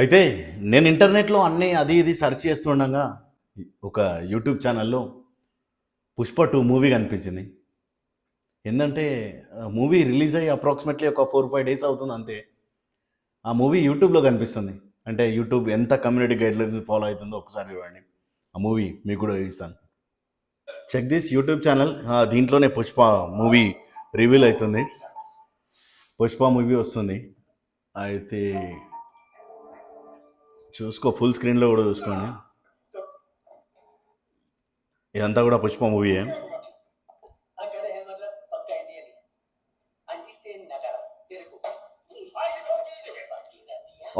అయితే నేను ఇంటర్నెట్లో అన్నీ అది ఇది సెర్చ్ చేస్తుండగా ఒక యూట్యూబ్ ఛానల్లో పుష్ప టూ మూవీ కనిపించింది. ఏంటంటే మూవీ రిలీజ్ అయ్యి అప్రాక్సిమేట్లీ ఒక ఫోర్ ఫైవ్ డేస్ అవుతుంది అంతే. ఆ మూవీ యూట్యూబ్లో కనిపిస్తుంది. అంటే యూట్యూబ్ ఎంత కమ్యూనిటీ గైడ్లైన్స్ ఫాలో అవుతుందో ఒకసారి చూడండి. ఆ మూవీ మీకు కూడా ఇస్తాను చెక్ దిస్ యూట్యూబ్ ఛానల్. దీంట్లోనే పుష్ప మూవీ రివీల్ అవుతుంది. పుష్ప మూవీ వస్తుంది. అయితే చూసుకో ఫుల్ స్క్రీన్లో కూడా చూసుకోండి. ఇదంతా కూడా పుష్ప మూవీయే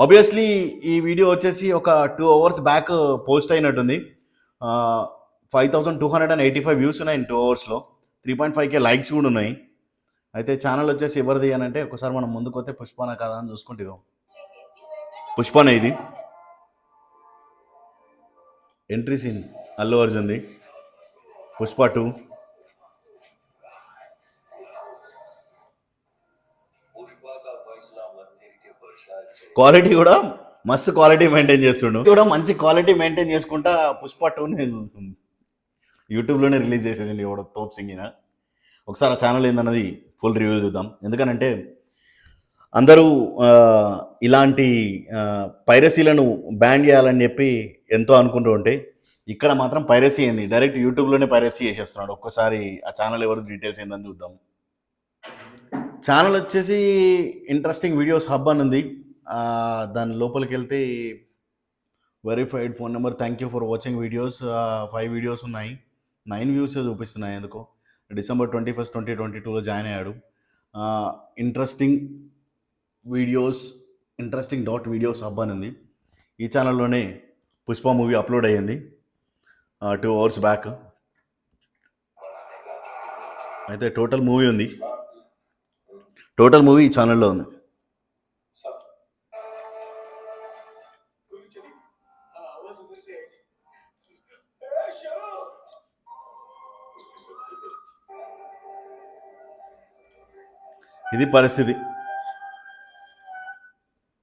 ఆబ్వియస్లీ ఈ వీడియో వచ్చేసి ఒక టూ అవర్స్ బ్యాక్ పోస్ట్ అయినట్టుంది. Five thousand two hundred and eighty five views ఉన్నాయి టూ అవర్స్లో three point five K likes కూడా ఉన్నాయి. అయితే ఛానల్ వచ్చేసి ఎవరిది అని అంటే ఒకసారి మనం ముందుకు వస్తే పుష్పన కదా అని చూసుకుంటే పుష్పనే ఇది. ఎంట్రీ సీన్ అల్లు అర్జున్ది పుష్ప టూ క్వాలిటీ కూడా మస్తు క్వాలిటీ మెయింటైన్ చేస్తుండు. కూడా మంచి క్వాలిటీ మెయింటైన్ చేసుకుంటా పుష్ప టూని యూట్యూబ్లోనే రిలీజ్ చేసేసింది కూడా తోప్ సింగిన ఒకసారి ఆ ఛానల్ ఏందన్నది ఫుల్ రివ్యూ చూద్దాం. ఎందుకనంటే అందరూ ఇలాంటి పైరసీలను బ్యాన్ చేయాలని చెప్పి ఎంతో అనుకుంటూ ఉంటే ఇక్కడ మాత్రం పైరసీ అయింది డైరెక్ట్ యూట్యూబ్లోనే పైరసీ చేసేస్తున్నాడు. ఒక్కసారి ఆ ఛానల్ ఎవరు డీటెయిల్స్ ఏందని చూద్దాం. ఛానల్ వచ్చేసి ఇంట్రెస్టింగ్ వీడియోస్ హబ్ అని ఉంది. దాని లోపలికి వెళ్తే verified phone number. Thank you for watching videos. Five videos ఉన్నాయి. నైన్ వ్యూస్ చూపిస్తున్నాయి ఎందుకో. December twenty first twenty twenty టూలో జాయిన్ అయ్యాడు. Interesting videos interesting dot videos hub అని ఉంది ఈ ఛానల్లోనే పుష్ప మూవీ అప్లోడ్ అయ్యింది. టూ అవర్స్ బ్యాక్ అయితే టోటల్ మూవీ ఉంది. టోటల్ మూవీ ఈ ఛానల్లో ఉంది. ఇది పరిస్థితి.